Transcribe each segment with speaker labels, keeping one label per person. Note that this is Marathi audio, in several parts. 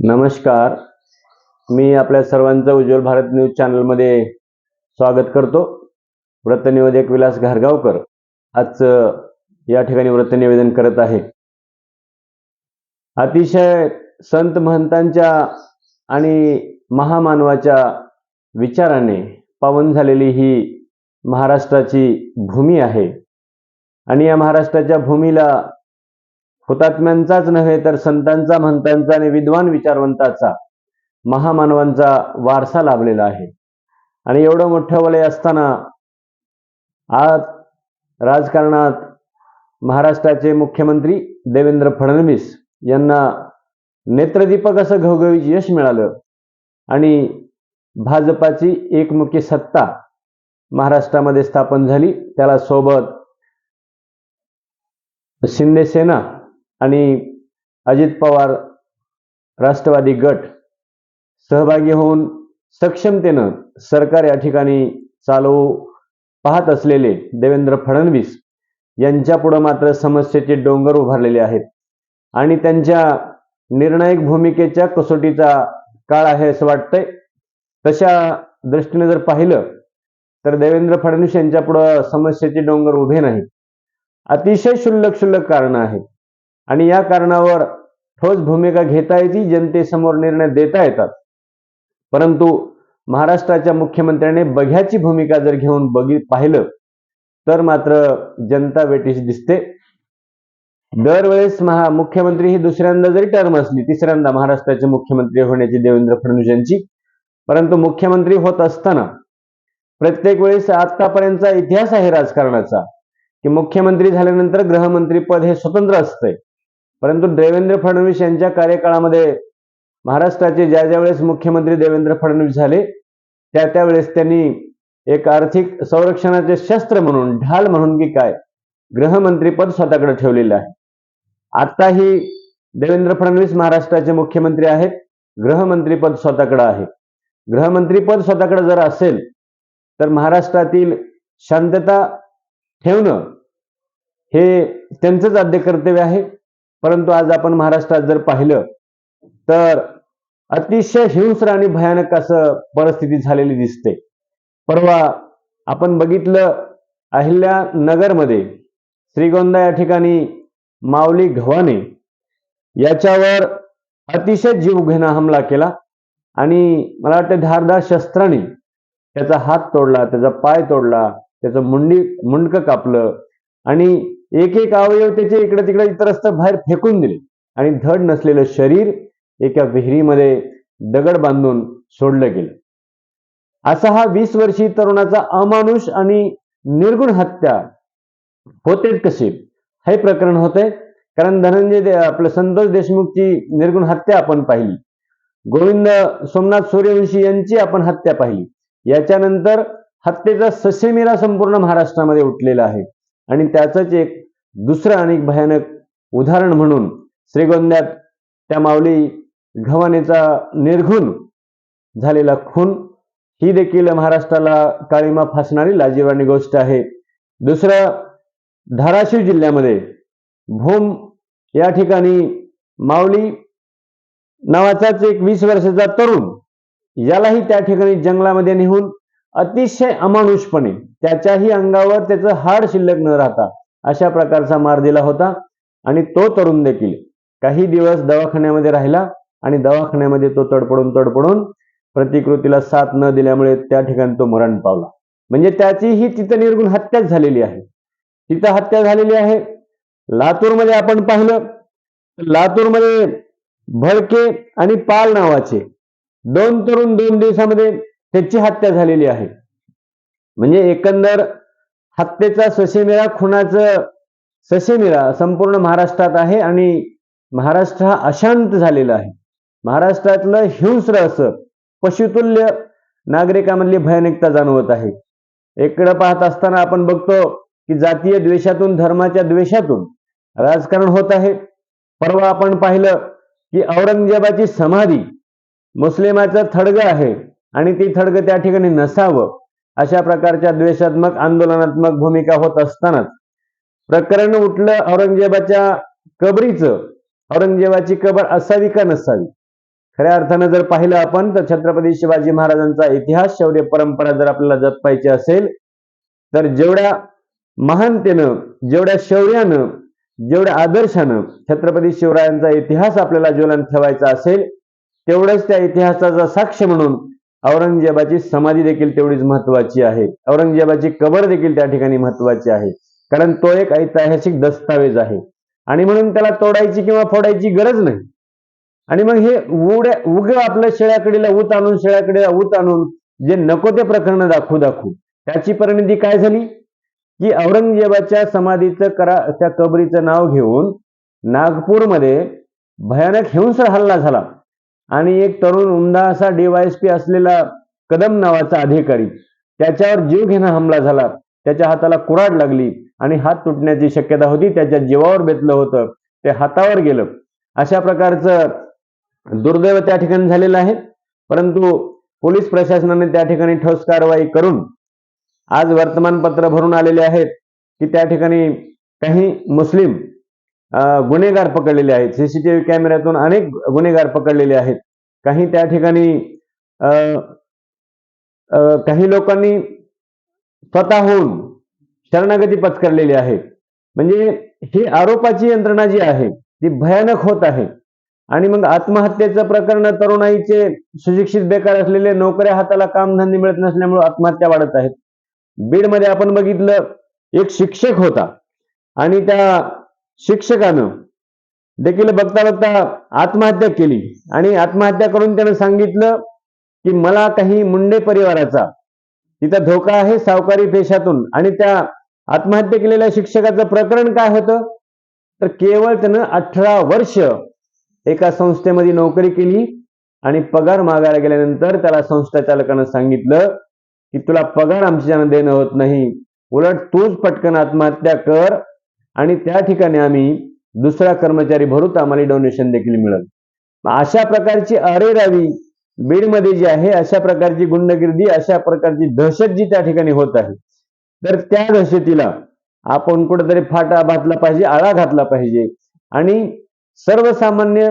Speaker 1: नमस्कार. मी आपल्या सर्वांचं उज्ज्वल भारत न्यूज चॅनलमध्ये स्वागत करतो. वृत्तनिवेदक विलास घारगावकर आजचं या ठिकाणी वृत्तनिवेदन करत आहे. अतिशय संत महंतांच्या आणि महामानवाच्या विचाराने पावन झालेली ही महाराष्ट्राची भूमी आहे. आणि या महाराष्ट्राच्या भूमीला हुतात्म्यांचाच नव्हे तर संतांचा महंतांचा आणि विद्वान विचारवंताचा महामानवांचा वारसा लाभलेला आहे. आणि एवढं मोठं वलय असताना आज राजकारणात महाराष्ट्राचे मुख्यमंत्री देवेंद्र फडणवीस यांना नेत्रदीपक असं घवघवीत यश मिळालं आणि भाजपाची एकमुखी सत्ता महाराष्ट्रामध्ये स्थापन झाली. त्याला सोबत शिंदे सेना आणि अजित पवार राष्ट्रवादी गट सहभागी होऊन सक्षमतेनं सरकार या ठिकाणी चालवू पाहत असलेले देवेंद्र फडणवीस यांच्यापुढं मात्र समस्येचे डोंगर उभारलेले आहेत. आणि त्यांच्या निर्णायक भूमिकेच्या कसोटीचा काळ आहे असं वाटतंय. तशा दृष्टीने जर पाहिलं तर देवेंद्र फडणवीस यांच्या पुढं समस्येचे डोंगर उभे नाहीत. अतिशय क्षुल्लक क्षुल्लक कारणं आहेत. आणि या कारणावर ठोस भूमिका घेता येते जनतेसमोर निर्णय देता येतात. परंतु महाराष्ट्राच्या मुख्यमंत्र्याने बघ्याची भूमिका जर घेऊन बघी पाहिलं तर मात्र जनता वेटीस दिसते. दरवेळेस महा मुख्यमंत्री ही दुसऱ्यांदा जरी टर्म असली तिसऱ्यांदा महाराष्ट्राचे मुख्यमंत्री होण्याची देवेंद्र फडणवीस यांची. परंतु मुख्यमंत्री होत असताना प्रत्येक वेळेस आतापर्यंतचा इतिहास आहे राजकारणाचा की मुख्यमंत्री झाल्यानंतर गृहमंत्री पद हे स्वतंत्र असतंय. परंतु देवेंद्र फडणवीस यांच्या कार्यकाळामध्ये महाराष्ट्राचे ज्या ज्या वेळेस मुख्यमंत्री देवेंद्र फडणवीस झाले त्या त्यावेळेस त्यांनी एक आर्थिक संरक्षणाचे शस्त्र म्हणून ढाल म्हणून की काय गृहमंत्रीपद स्वतःकडे ठेवलेलं आहे. आत्ताही देवेंद्र फडणवीस महाराष्ट्राचे मुख्यमंत्री आहेत गृहमंत्रीपद स्वतःकडे आहे. गृहमंत्रीपद स्वतःकडे जर असेल तर महाराष्ट्रातील शांतता ठेवणं हे त्यांचंच आद्य कर्तव्य आहे. परंतु आज आपण महाराष्ट्रात जर पाहिलं तर अतिशय हिंस्र आणि भयानक असं परिस्थिती झालेली दिसते. परवा आपण बघितलं अहिल्या नगरमध्ये श्रीगोंदा या ठिकाणी माऊली घवाने याच्यावर अतिशय जीवघेणा हमला केला आणि मला वाटतं धारदार शस्त्राने त्याचा हात तोडला त्याचा पाय तोडला त्याचं मुंडी मुंडकं कापलं आणि एक एक अवयव त्याचे इकडे तिकडे इतरस्त बाहेर फेकून दिले. आणि धड नसलेलं शरीर एका विहिरीमध्ये दगड बांधून सोडलं गेलं. असा हा वीस वर्षी तरुणाचा अमानुष आणि निर्गुण हत्या होते कशी हे प्रकरण होतंय कारण धनंजय आपलं संतोष देशमुखची निर्गुण हत्या आपण पाहिली. गोविंद सोमनाथ सूर्यवंशी यांची आपण हत्या पाहिली. याच्यानंतर हत्येचा ससेमिरा संपूर्ण महाराष्ट्रामध्ये उठलेला आहे. आणि त्याचंच एक दुसरं आणि भयानक उदाहरण म्हणून श्रीगोंद्यात त्या माऊली घवानेचा निर्घुण झालेला खून ही देखील महाराष्ट्राला काळीमा फासणारी लाजीवाणी गोष्ट आहे. दुसरं धाराशिव जिल्ह्यामध्ये भूम या ठिकाणी माऊली नावाचाच एक वीस वर्षाचा तरुण यालाही त्या ठिकाणी जंगलामध्ये नेहून अतिशय अमानुषपणे त्याच्याही अंगावर त्याचं हाड शिल्लक न राहता अशा प्रकारचा मार दिला होता. आणि तो तरुण देखील काही दिवस दवाखान्यामध्ये राहिला आणि दवाखान्यामध्ये तो तडपडून तडपडून प्रतिकृतीला साथ न दिल्यामुळे त्या ठिकाणी तो मरण पावला. म्हणजे त्याची ही तिथं निर्गुण हत्याच झालेली आहे. तिथं हत्या झालेली आहे. लातूरमध्ये आपण पाहिलं लातूरमध्ये भडके आणि पाल नावाचे दोन तरुण दोन दिवसामध्ये त्याची हत्या झालेली आहे. म्हणजे एकंदर हत्येचा ससेमिरा खुनाचं ससेमिरा संपूर्ण महाराष्ट्रात आहे आणि महाराष्ट्र हा अशांत झालेला आहे. महाराष्ट्रातलं हिंस्र असं पशुतुल्य नागरिकामधली भयानकता जाणवत आहे. इकडं पाहत असताना आपण बघतो की जातीय द्वेषातून धर्माच्या द्वेषातून राजकारण होत आहे. परवा आपण पाहिलं की औरंगजेबाची समाधी मुस्लिमाचं थडगं आहे. आणि ती थडगं त्या ठिकाणी नसावं अशा प्रकारच्या द्वेषात्मक आंदोलनात्मक भूमिका होत असतानाच. प्रकरण उठलं औरंगजेबाच्या कबरीचं. औरंगजेबाची कबर असावी का नसावी? खऱ्या अर्थानं जर पाहिलं आपण तर छत्रपती शिवाजी महाराजांचा इतिहास शौर्य परंपरा जर आपल्याला जपायची असेल तर जेवढ्या महानतेनं जेवढ्या शौर्यानं जेवढ्या आदर्शानं छत्रपती शिवरायांचा इतिहास आपल्याला ज्वलन ठेवायचा असेल तेवढंच त्या इतिहासाचा साक्ष म्हणून औरंगजेबाची समाधी देखील तेवढीच महत्वाची आहे. औरंगजेबाची कबर देखील त्या ठिकाणी महत्वाची आहे. कारण तो एक ऐतिहासिक दस्तावेज आहे. आणि म्हणून त्याला तोडायची किंवा फोडायची गरज नाही. आणि मग हे उड्या उग आपल्या शेळ्याकडीला ऊत आणून शेळ्याकडीला ऊत आणून जे नको ते प्रकरण दाखवू दाखवू. त्याची परिणिती काय झाली? की औरंगजेबाच्या समाधीचं करा त्या कबरीचं नाव घेऊन नागपूरमध्ये भयानक हिंसर हल्ला झाला. आणि एक तरुण उमदा असा डीवायएसपी असलेला कदम नावाचा अधिकारी. त्याच्यावर जीव घेणं हमला झाला. त्याच्या हाताला कुऱ्हाड लागली आणि हात तुटण्याची शक्यता होती. त्याच्या जीवावर बेतलं होतं. ते हातावर गेलं. अशा प्रकारचं दुर्दैव त्या ठिकाणी झालेलं आहे. परंतु पोलीस प्रशासनाने त्या ठिकाणी ठोस कारवाई करून आज वर्तमानपत्र भरून आलेले आहेत की त्या ठिकाणी काही मुस्लिम गुन्हेगार पकडलेले आहेत. सीसीटीव्ही कॅमेऱ्यातून अनेक गुन्हेगार पकडलेले आहेत. काही त्या ठिकाणी अं, अं, काही लोकांनी स्वतःहून शरणागती पत्करलेली आहे. म्हणजे ही आरोपाची यंत्रणा जी आहे ती भयानक होत आहे. आणि मग आत्महत्येचं प्रकरण तरुणाईचे सुशिक्षित बेकार असलेले नोकऱ्या हाताला कामधंदे मिळत नसल्यामुळे आत्महत्या वाढत आहेत. बीडमध्ये आपण बघितलं एक शिक्षक होता. आणि त्या शिक्षकानं देखील बघता बघता आत्महत्या केली. आणि आत्महत्या करून त्यानं सांगितलं की मला काही मुंडे परिवाराचा तिथं धोका आहे सावकारी पेशातून. आणि त्या आत्महत्या केलेल्या शिक्षकाचं प्रकरण काय होतं? तर केवळ त्यानं अठरा वर्ष एका संस्थेमध्ये नोकरी केली आणि पगार मागायला गेल्यानंतर त्याला संस्था चालकानं सांगितलं की तुला पगार आमच्यानं देणं होत नाही. उलट तूच पटकन आत्महत्या कर. आणि त्या ठिकाणी आम्ही दुसरा कर्मचारी भरू तर आम्हाला डोनेशन देखील मिळेल. अशा प्रकारची अरेरावी बीडमध्ये जी आहे अशा प्रकारची गुंडगिर्दी अशा प्रकारची दहशत जी त्या ठिकाणी होत आहे तर त्या दहशतीला आपण कुठेतरी फाटा भातला पाहिजे आळा घातला पाहिजे. आणि सर्वसामान्य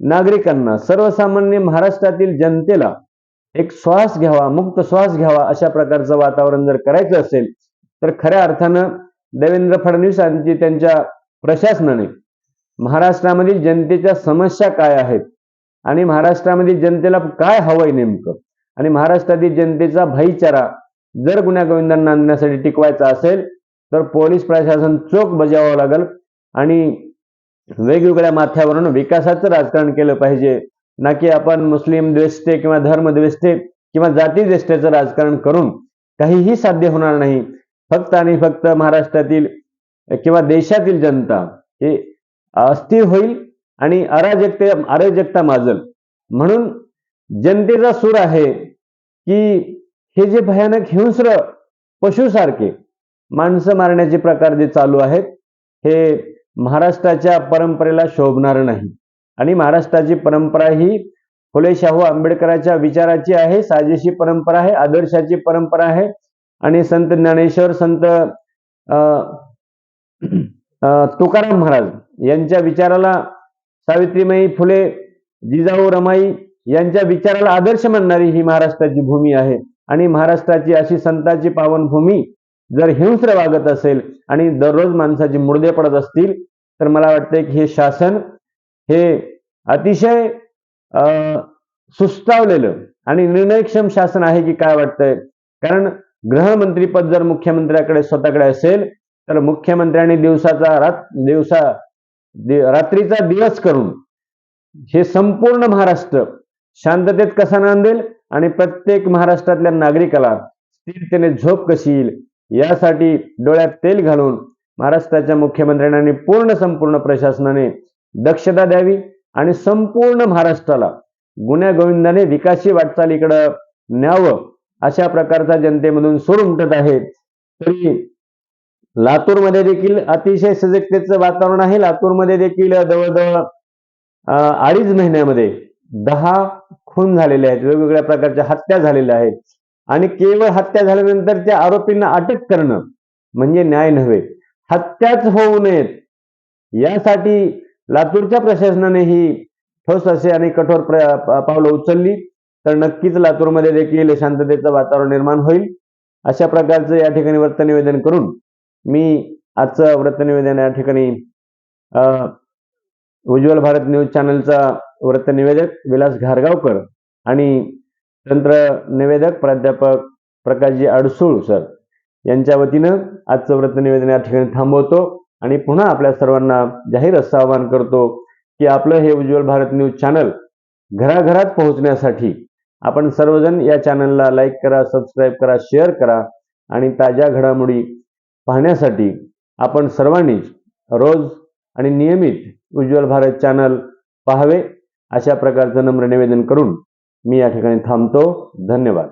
Speaker 1: नागरिकांना सर्वसामान्य महाराष्ट्रातील जनतेला एक श्वास घ्यावा मुक्त श्वास घ्यावा अशा प्रकारचं वातावरण जर करायचं असेल तर खऱ्या अर्थानं देवेंद्र फडणवीसांची त्यांच्या प्रशासनाने महाराष्ट्रामधील जनतेच्या समस्या काय आहेत? आणि महाराष्ट्रामधील जनतेला काय हवंय नेमकं? आणि महाराष्ट्रातील जनतेचा भाईचारा जर गुन्हा गोविंदांना आणण्यासाठी टिकवायचा असेल तर पोलीस प्रशासन चोख बजावावं लागेल आणि वेगवेगळ्या माथ्यावरून विकासाचं राजकारण केलं पाहिजे. ना की आपण मुस्लिम द्वेष्टे किंवा धर्म द्वेष्टे किंवा जाती द्वेष्टेचं राजकारण करून काहीही साध्य होणार नाही. फक्त आणि फक्त महाराष्ट्रातील किंवा देशातील जनता हे अस्थिर होईल आणि अराजकते अराजकता माजल. म्हणून जनतेचा सूर आहे की हे जे भयानक हिंस्र पशुसारखे माणसं मारण्याचे प्रकार जे चालू आहेत हे महाराष्ट्राच्या परंपरेला शोभणार नाही. आणि महाराष्ट्राची परंपरा ही फुले शाहू आंबेडकरांच्या विचाराची आहे साजेशी परंपरा आहे आदर्शाची परंपरा आहे. आणि संत ज्ञानेश्वर संत अं, अं, तुकाराम महाराज यांच्या विचाराला सावित्रीमाई फुले जिजाऊ रमाई यांच्या विचाराला आदर्श मानणारी ही महाराष्ट्राची भूमी आहे. आणि महाराष्ट्राची अशी संतांची पावनभूमी जर हिंस्र वागत असेल आणि दररोज माणसाचे मुडदे पडत असतील तर मला वाटतंय की हे शासन हे अतिशय अं, सुस्तावलेलं आणि निर्णयक्षम शासन आहे की काय वाटतंय? कारण गृहमंत्रीपद जर मुख्यमंत्र्याकडे स्वतःकडे असेल तर मुख्यमंत्र्यांनी दिवसाचा रात दिवसा रात्रीचा दिवस करून हे संपूर्ण महाराष्ट्र शांततेत कसा नांदेल आणि प्रत्येक महाराष्ट्रातल्या नागरिकाला स्थिरतेने झोप कशी येईल यासाठी डोळ्यात तेल घालून महाराष्ट्राच्या मुख्यमंत्र्यांनी पूर्ण संपूर्ण प्रशासनाने दक्षता द्यावी आणि संपूर्ण महाराष्ट्राला गुन्ह्या गोविंदाने विकासी वाटचालीकडं न्यावं. अशा प्रकारचा जनतेमधून सूर उमटत आहे तरी लातूरमध्ये देखील अतिशय सजगतेचं वातावरण आहे. लातूरमध्ये देखील जवळजवळ अडीच महिन्यामध्ये दहा खून झालेले आहेत. वेगवेगळ्या प्रकारच्या हत्या झालेल्या आहेत. आणि केवळ हत्या झाल्यानंतर त्या आरोपींना अटक करणं म्हणजे न्याय नव्हे. हत्याच होऊ नयेत. यासाठी लातूरच्या प्रशासनाने ही ठोस असे आणि कठोर पावलं उचलली. तर नक्कीच लातूरमध्ये देखील शांततेचं वातावरण निर्माण होईल. अशा प्रकारचं या ठिकाणी वृत्त निवेदन करून मी आजचं वृत्त निवेदन या ठिकाणी उज्ज्वल भारत न्यूज चॅनलचा वृत्त निवेदक विलास घारगावकर आणि तंत्र निवेदक प्राध्यापक प्रकाशजी अडसूळ सर यांच्या वतीनं आजचं वृत्त निवेदन या ठिकाणी थांबवतो आणि पुन्हा आपल्या सर्वांना जाहीर असं आवाहन करतो की आपलं हे उज्ज्वल भारत न्यूज चॅनल घराघरात पोहोचण्यासाठी आपण सर्वजण या चॅनलला लाईक करा सबस्क्राईब करा शेअर करा आणि ताज्या घडामोडी पाहण्यासाठी आपण सर्वांनीच रोज आणि नियमित उज्ज्वल भारत चॅनल पाहावे अशा प्रकारचं नम्र निवेदन करून मी या ठिकाणी थांबतो. धन्यवाद.